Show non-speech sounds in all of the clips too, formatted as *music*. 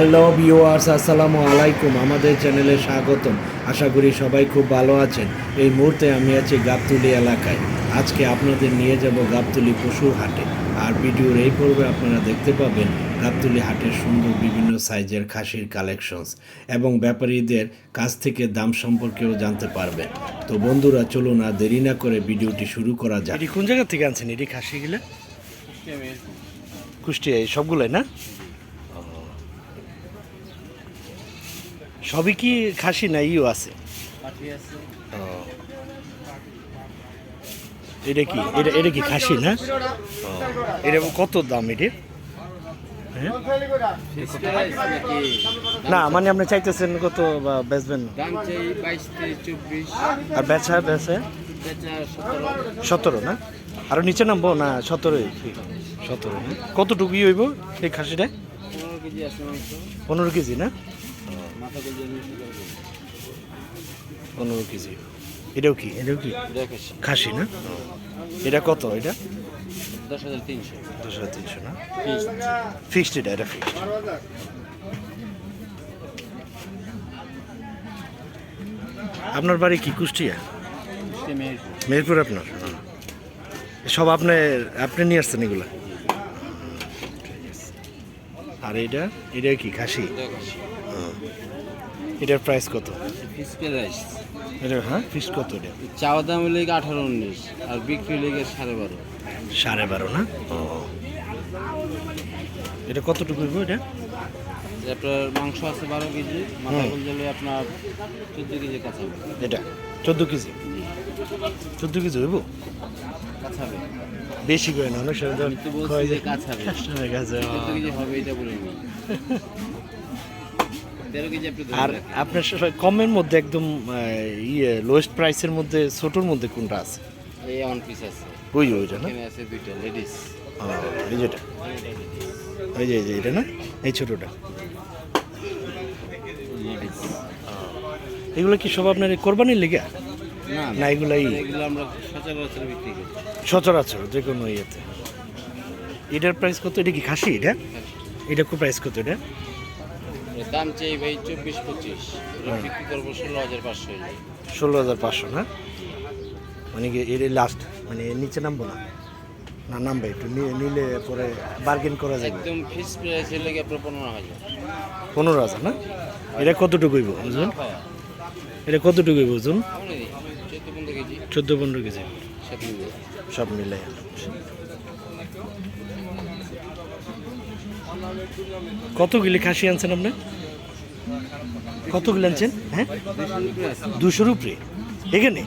Hello viewers আসসালামু আলাইকুম। আমাদের চ্যানেলে স্বাগতম। আশা করি সবাই খুব ভালো আছেন। এই মুহূর্তে আমি আছি গাবতুলি এলাকায়। আজকে আপনাদের নিয়ে যাব গাবতুলি পশুর হাটে। আর ভিডিওর এই পর্বে আপনারা দেখতে পাবেন গাবতুলি হাটের সুন্দর বিভিন্ন সাইজের খাসির কালেকশনস এবং ব্যাপারীদের কাছ থেকে দাম সম্পর্কেও জানতে পারবেন। তো বন্ধুরা চলুন আর দেরি না করে ভিডিওটি শুরু করা যাক। কোন জায়গা থেকে আনছেন এটি খাসিগুলো? কুষ্টিয়া এই সবগুলোই না? সবই কি খাসি না ইও আছে। এটা কি? এটা এটা কি খাসি না। এটা কত দাম এটা? হ্যাঁ? না মানে আপনি চাইতেছেন কত বা বেচবেন? আর বেচা বেচা? সতেরো। না? আরও নিচে নামবো না সতেরোই সতেরো না? কতটুকু ই হইব এই খাসিটা? পনেরো কেজি না? পনেরো কেজি। এটাও কি? এটাও কি? খাসি না? এটা কত? এটা? দশ হাজার তিনশো। দশ হাজার তিনশো না? ফিক্সড। এটা এটা ফিক্সড। আপনার বাড়ি কি? কুষ্টিয়া? মেহেরপুর। আপনার? সব আপনি আপনি নিয়ে আসছেন এগুলা? আর এটা এটা কি? খাসি। এটার প্রাইস কত? পিস প্রাইস এটা হ্যাঁ? ফিক্স কত এটা? চাওয়া দাম আঠারো উনিশ আর বিক্রি সাড়ে বারো। সাড়ে বারো না? এটা কতটুকু এটা? আপনার মাংস আছে বারো কেজি মাথা গুলো আপনার চোদ্দ কেজি কাঁচাবে এটা চোদ্দ কেজি? চোদ্দ কেজি হইব? কাঁচাবে বেশি করে না অনেক সময় হয় কাঁচাবে *laughs* হবে এটা বলে *laughs* আর আপনার কমের মধ্যে একদম ইয়ে লোয়েস্ট প্রাইসের মধ্যে ছোটোর মধ্যে কোনটা আছে? এই ওয়ান পিস আছে। ওই ওইটা না? আছে দুইটা লেডিস এই যেটা। ওই যে যে এটা না? এই ছোটোটা। এগুলো কি সব আপনার এই কোরবানির লেগে? না এগুলাই এগুলো সচরাচর যে কোনো ইয়েতে। এটার প্রাইস কত? এটা কি খাসি? এটা? এটা কো প্রাইস কত এটা? দাম চাই ভাই চব্বিশ পঁচিশ। বিক্রি করব ষোলো হাজার পাঁচশো ষোলো হাজার পাঁচশো না? মানে কি এর লাস্ট মানে এর নিচে নামবো না? না নামবে একটু নিলে পরে বার্গেন করা যাবে। একদম ফিক্স প্রাইস হলে আপনার পনেরো হাজার। পনেরো হাজার না? এটা কতটুকু হইব ওজন এটা কতটুকু হইব ওজন চোদ্দ পনেরো কেজি। সব মিলে। কত গিলি খাসি আনছেন আপনি? কত আনছেন? হ্যাঁ? দুশোর উপরে। এখানে?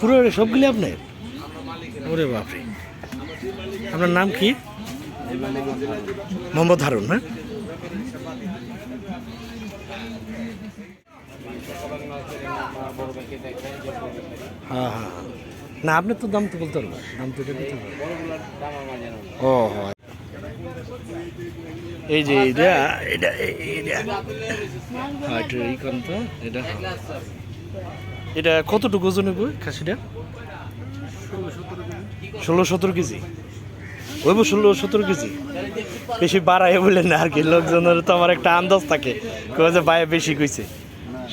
পুরো সবগুলি আপনার? ওরে বাপরে। আপনার নাম কি? মোহাম্মদ হারুন দেখায় হ্যাঁ হ্যাঁ হ্যাঁ। না, আপনি তো দাম তো বলতে পারবেন। দাম তো। ও, হয়। এই যে এটা এটা এটা এই করেন তো এটা। এটা কতটুকু ওজন হইব খাসিটা? ষোলো সতেরো কেজি। হইব ষোলো সতেরো কেজি। বেশি বাড়ায় বললেন না আর কি লোকজনের তো আমার একটা আন্দাজ থাকে। কয়ে যে বাইরে বেশি কইছে।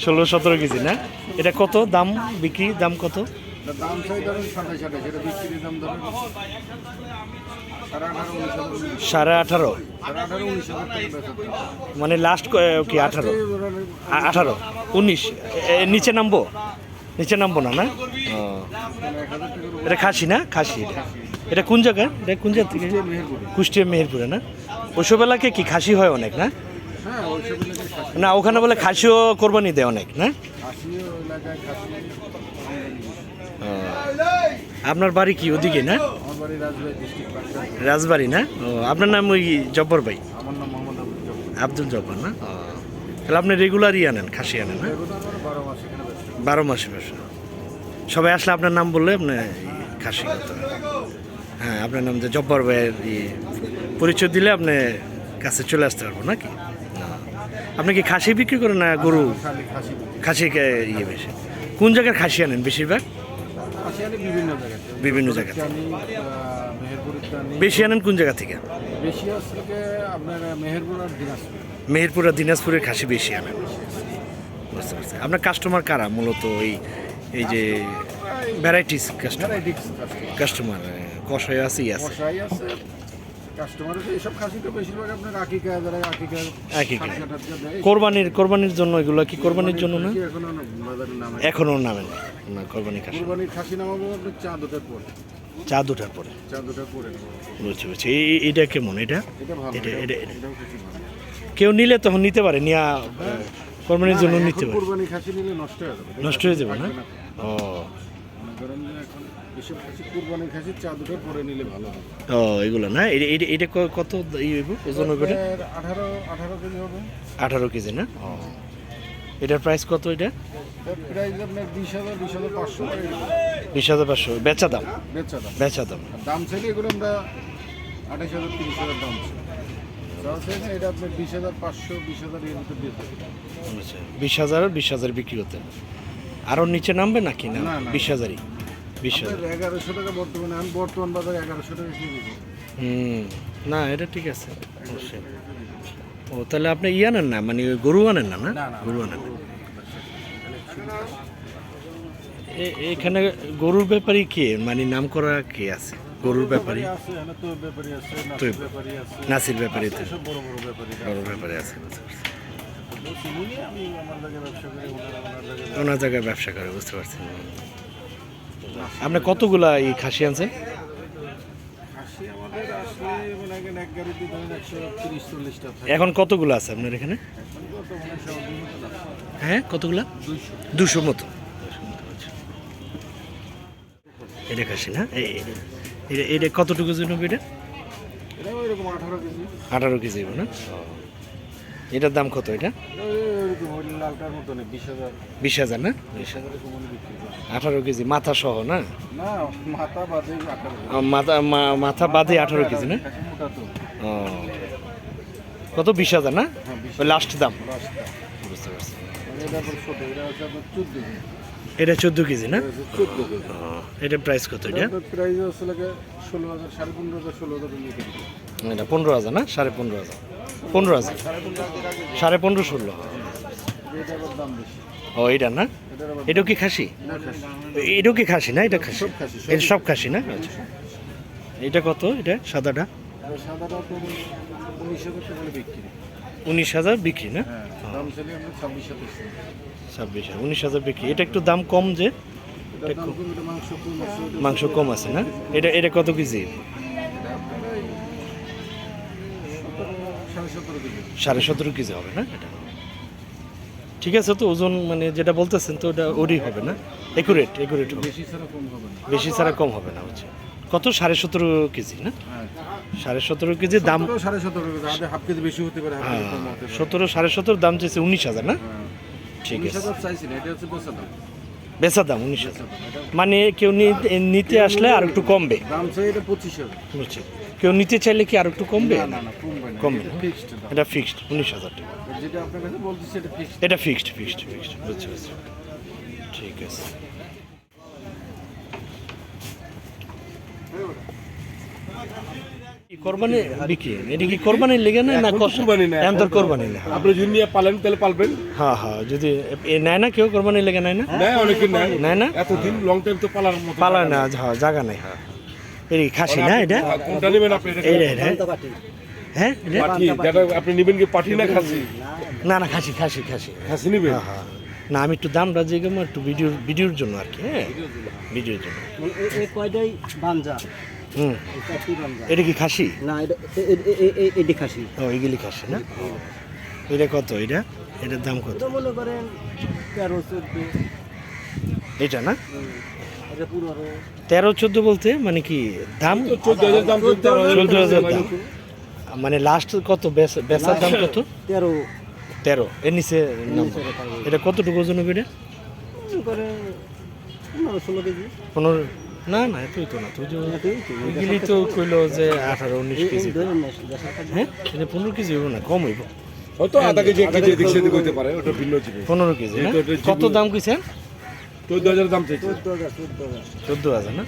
ষোলো সতেরো কেজি না? এটা কত? দাম বিক্রি দাম কত? দাম সাড়ে আঠারো। মানে লাস্ট কি আঠারো? আঠারো। উনিশ। নিচে নামবো? নিচে নামবো না না? এটা খাসি না? খাসি এটা। কোন জায়গায়? এটা কোন জায়গা থেকে? কুষ্টিয়া মেহেরপুরে, না? ওইসব এলাকায় কি খাসি হয় অনেক, না? না, ওখানে বলে খাসিও কোরবানি দেয় অনেক, না। আপনার বাড়ি কি, ওদিকে, না? রাজবাড়ি না? ও আপনার নাম ওই জব্বর ভাই? আমার নাম মোহাম্মদ আব্দুল জব্বর না? তাহলে আপনি রেগুলারই আনেন খাসি আনেন না? বারো মাস এখানে বেচা বারো মাসে ব্যবসা। সবাই আসলে আপনার নাম বললে আপনি খাসি করতে হ্যাঁ আপনার নাম যে জব্বর ভাইয়ের ইয়ে পরিচয় দিলে আপনি কাছে চলে আসতে পারব নাকি। আপনি কি খাসি বিক্রি করেন না গরু? খাসি ইয়ে বেশি? কোন জায়গার খাসি আনেন বেশিরভাগ? বিভিন্ন জায়গা থেকে। বেশি আনেন কোন জায়গা থেকে? বেশি আসছে আপনার মেহেরপুর আর দিনাজপুর। মেহেরপুর আর দিনাজপুরের খাসি বেশি আনেন। বুঝতে পারছি। আপনার কাস্টমার কারা মূলত এই এই যে ভ্যারাইটিস কাস্টমার কাস্টমার কষায় আছে। আছে। কাস্টমার এইসব খাসি বেশিরভাগ আপনার আকিকা যারা আকিকা আকিকা। ষাট টাকা দেয়। কোরবানির কোরবানির জন্য এগুলো কি কোরবানির জন্য না? এখনও নামে। না। কোরবানি খাসি। কুরবানির খাসি নামাবো আপনার চা দুটার পরে। বুঝছি বুঝছি এটা কেমন? এটা? কেউ নিলে তখন নিতে পারে নিয়া কোরবানির জন্য নিতে পারে। কুরবানি খাসি নিলে নষ্ট হয়ে যাবে। নষ্ট হয়ে যাবে না। ও। এখন খাসি কুরবানির খাসি চা দুটার পরে নিলে ভালো হবে ও এগুলো না? এটা কত ওজন হবে এটা? আঠারো আঠারো কেজি হবে। আঠারো কেজি না? ও। এটার প্রাইস কত এটা? প্রাইস আপনার বিশ হাজার বিশ হাজার পাঁচশো বিশ হাজার পাঁচশো। বেচা দাম? বেচা দাম। বেচা দাম। আর দাম চাইলে এগুলো আমরা আঠাশ হাজার তিরিশ হাজার দাম এটা আপনার বিশ হাজার পাঁচশো বিশ হাজার এর ভিতর দিয়ে আচ্ছা বিশ হাজার বিশ হাজার বিক্রি করতে আরও নিচে নামবে নাকি? না। বিশ হাজারই। বিশ এগারোশো টাকা বর্তমানে আমি বর্তমান বাজারে এগারোশো টাকা কিনে দিব হুম না এটা ঠিক আছে অবশ্যই। ও তাহলে আপনি ই আনেন না মানে গরু আনেন না না। গরু আনেন এখানে গরুর ব্যাপারে কে? মানে নাম করা কে আছে? গরুর ব্যাপারে? নাসির ব্যাপারী বড় ব্যাপারী আছে। ওনার জায়গায় ব্যবসা করে বুঝতে পারছি। আপনি কতগুলা এই খাসি আনছেন? এখন কতগুলো আছে আপনার এখানে? হয় কতগুলা? দুশো মতো। এটা খাসি না? এটা এটা কতটুকু জন হবে এটা? আঠারো কেজি। না? এটার দাম কত এটা? বিশ হাজার। না? বিশ করে আঠারো কেজি মাথা সহ না? মাথা বাদে আঠারো কেজি। মাথা বাদে আঠারো কেজি না? ও। কত? বিশ হাজার না? হ্যাঁ লাস্ট দাম? বুঝতে পারছি। এটা ছোট এটা চোদ্দ কেজি। না? এটা প্রাইস কত এটা? প্রাইস ষোলো হাজার সাড়ে পনেরো হাজার ষোলো হাজার এটা পনেরো হাজার না? সাড়ে পনেরো হাজার। পনেরো হাজার? সাড়ে পনেরো হাজার সাড়ে পনেরো ষোলো এটা আবার দাম বেশি ও এটা না? এটাও কি খাসি? না এটাও কি খাসি না? এটা খাসি। সব খাসি, সব এটা সব খাসি না? আচ্ছা। এটা কত এটা? সাদাটা? উনিশ হাজার বিক্রি। না? হ্যাঁ ছাব্বিশ হাজার উনিশ হাজার বিক্রি। এটা একটু দাম কম যে? এটা মাংস কম আছে এটা না? এটা এটা কত কেজি। সাড়ে সতেরো কেজি হবে না? এটা ঠিক আছে তো ওজন মানে যেটা বলতেছেন তো ওটা ওরই হবে না? একুরেট একুরেট হবে। বেশি ছাড়া কম হবে না। বেশি ছাড়া কম হবে না হচ্ছে কত? সাড়ে সতেরো কেজি না? হ্যাঁ। সাড়ে সতেরো কেজি দাম সতেরো সাড়ে সতেরো হাফ কেজি বেশি হতে পারে সতেরো সাড়ে সতেরো দাম চেয়েছে উনিশ হাজার না? হ্যাঁ। ঠিক আছে। চাইছি বেচা দাম। উনিশ হাজার। মানে কেউ নিতে আসলে আর একটু কমবে। কেউ নিতে চাইলে কি আর একটু কমবে? কমবে এটা ফিক্সড উনিশ হাজার টাকা। যেটা আপনার কাছে বলতেছি এটা ফিক্সড এটা ফিক্সড ফিক্সড ফিক্সড বুঝছি বুঝছি ঠিক আছে। কি কোরবানি বিক্রি? এটা কি কোরবানির লেগে না কষ্ট? কোরবানি না, এখন তোর এখন তো- কোরবানি না আপনি যদি নিয়ে পালেন তাহলে পালবেন। হ্যাঁ হ্যাঁ যদি নেয় না কেউ কোরবানির লেগে নেয় না? নেয় অনেকে নেয়। নেয় না? এতদিন লং টাইম তো পালার মতো পালায় না হ্যাঁ জায়গা নাই খাসি না এটা? কোনটা নেবেন আপনি? এটা এটা। হ্যাঁ? যেটা আপনি নেবেন কি না খাসি? না না খাসি খাসি খাসি। খাসি নেবেন? হ্যাঁ হ্যাঁ। না আমি একটু দামটা একটু ভিডিও ভিডিওর জন্য আর কি হ্যাঁ। ভিডিওর জন্য। কয়টাই? বাঞ্জা। হুম। এটা কি খাসি? না এটা খাসি। ও এগুলি খাসি না? এটা কত এটা? এটার দাম কত? মনে করেন তেরো চোদ্দ। এটা না? তেরো চোদ্দ বলতে মানে কি দাম? চোদ্দ হাজার দাম। চোদ্দ চোদ্দ হাজার দাম। মানে লাস্ট কত বেচা- বেচার দাম কত? তেরো। তেরো। এর নিচে। এটা কতটুকু ওজন হবে এটা? পনেরো না না এতই তো না তুই তো। এগুলি তো কইলো যে আঠারো উনিশ কেজি। হ্যাঁ? এটা পনেরো কেজি হইব না কম হইব। হয়তো আধা কেজি এক কেজি এদিক সেদিক হইতে পারে ওটা ভিন্ন জিনিস। পনেরো কেজি কত দাম কইছেন? চোদ্দ হাজার দাম চাইছে। চোদ্দ হাজার না।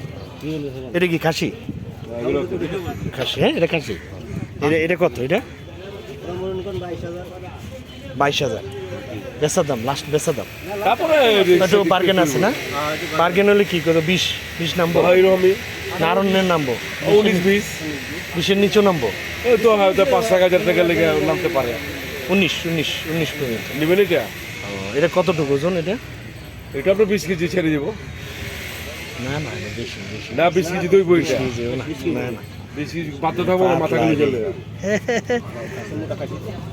এটা কি খাসি? খাসি হ্যাঁ এটা খাসি। এটা এটা কত? এটা? বাইশ হাজার। বেচার দাম লাস্ট বেচার দাম। তারপরে একটু বার্গেন আছে না? বার্গেন হলে কি করো বিশ বিশ নামবো। রমি। নারণ্যের নামবো। উনিশ বিশ। বিশের নিচেও নামবো। এই তো পাঁচ এক হাজার টাকা লেগে নামতে পারে। উনিশ উনিশ উনিশ পর্যন্ত। নেবেন এটা? এটা কতটুকু ওজন এটা? এটা আপনার বিশ কেজি ছেড়ে দেবো। না না বেশি বেশি। না বিশ কেজি দই বই না না। বিশ থাকব না মাথা গুলো চলে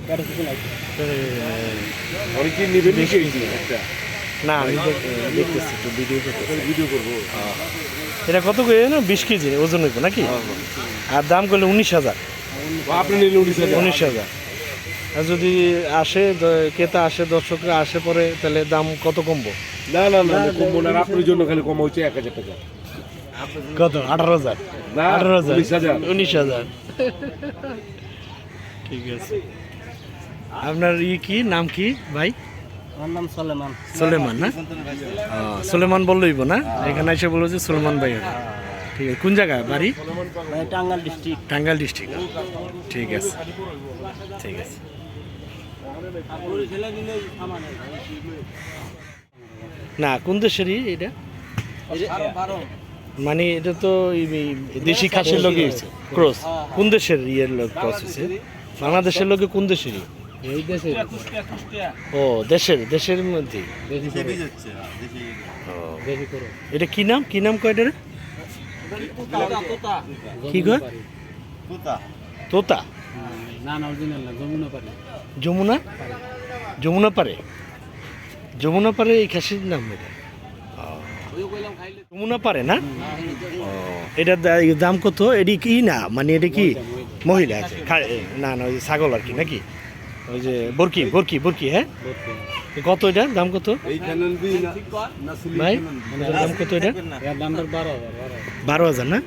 কারও কিছু কি নেবেন বেশি। একটা। না আমি দেখতেছি একটু ভিডিও ভিডিও করব। এটা কত করে না বিশ কেজি ওজন হইব নাকি? আর দাম করলে উনিশ হাজার। আপনি নিলে উনিশ হাজার। উনিশ হাজার। আর যদি আসে ক্রেতা আসে দর্শকরা আসে পরে তাহলে দাম কত কমবো? না না না কমবো না। আপনার জন্য খালি কমা হচ্ছে এক হাজার টাকা। কত? আঠারো হাজার। আঠারো হাজার। উনিশ হাজার। ঠিক আছে। আপনার ই কি? নাম কি ভাই? আমার নাম সলেমান। সুলেমান না? সুলেমান বললইব না? এখানে এসে বলব যে সুলেমান ভাই হবে। ঠিক আছে। কোন জায়গায়? বাড়ি? মানে টাঙ্গাল ডিস্ট্রিক্ট। টাঙ্গাইল ডিস্ট্রিক্ট। ঠিক আছে। ঠিক আছে। না কোন দেশেরই এটা? মানে এটা তো দেশি খাসের লোকে হয়েছে ক্রস কোন দেশের ইয়ের লোক ক্রস হয়েছে? বাংলাদেশের লোকে কোন দেশেরই? ও দেশের দেশের মধ্যে। ও। এটা কি নাম? কি নাম কয়টার? কি কয়? তোতা। যমুনা যমুনা? পারে যমুনা পারে এই খাসির নাম এটা? যমুনা পারে না? ও এটার দাম কত? এটি কি না? মানে এটা কি মহিলা আছে? না না ওই ছাগল আর কি নাকি? ওই যে বরকি বরকি বরকি হ্যাঁ? কত এটা? দাম কত? এই চ্যানেল বি না ভাই দাম কত এটা? বারো হাজার না?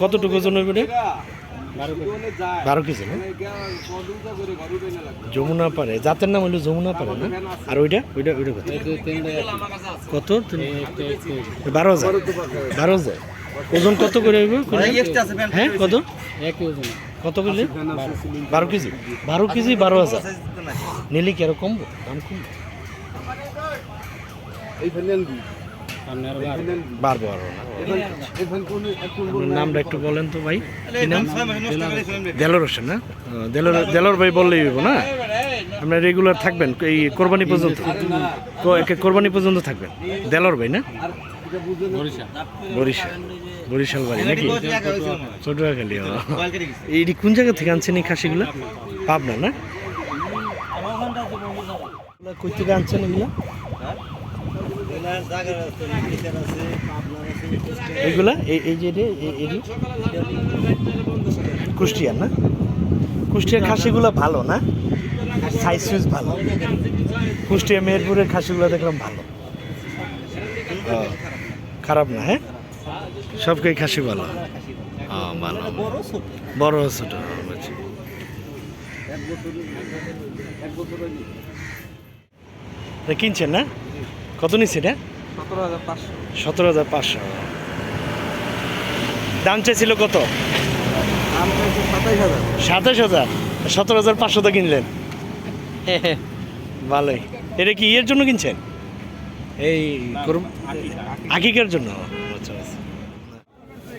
কতটুকু ওজন হইবে এটা বারো কেজি। না? যমুনা পারে জাতের নাম হলো যমুনা পারে না? আর ওইটা? ওইটা ওইটা কত? কত? বারো হাজার। বারো হাজার। ওজন কত করে হইব? হ্যাঁ কত? কত করলে? বারো কেজি? বারো কেজি বারো হাজার। নিলে কি আরও কমবো? দাম কমবো? এই বাড়বো আরও। না নামটা একটু বলেন তো ভাই। নাম? দেলোর হোসেন না? ও, দেলোর দেলোর ভাই বললেই হইব না? আপনার রেগুলার থাকবেন এই কোরবানি পর্যন্ত। কোরবানি পর্যন্ত থাকবেন। দেলোর ভাই না? বরিশাল। বরিশাল বরিশাল বাড়ি নাকি? ছোটখালি এই কোন জায়গা থেকে আনছেন এই খাসিগুলো? পাবনা না? কই থেকে আনছেন এগুলো? এইগুলা এই যে কুষ্টিয়ার না? কুষ্টিয়ার খাসিগুলো ভালো না? সাইজ সুইজ ভালো। কুষ্টিয়া মেহেরপুরের খাসিগুলো দেখলাম ভালো। খারাপ না হ্যাঁ? সবকে খাসি ভালো। ভালো বড় ছোট কিনছেন না? কত নিচ্ছে এটা? সতেরো হাজার পাঁচশো। সতেরো হাজার পাঁচশো। দাম চাইছিল কত? দাম সাতাইশ হাজার। সাতাশ হাজার? সতেরো হাজার পাঁচশোটা কিনলেন। ভালোই। এটা কি ইয়ের জন্য কিনছেন? এই আকিকার জন্য? আচ্ছা আচ্ছা।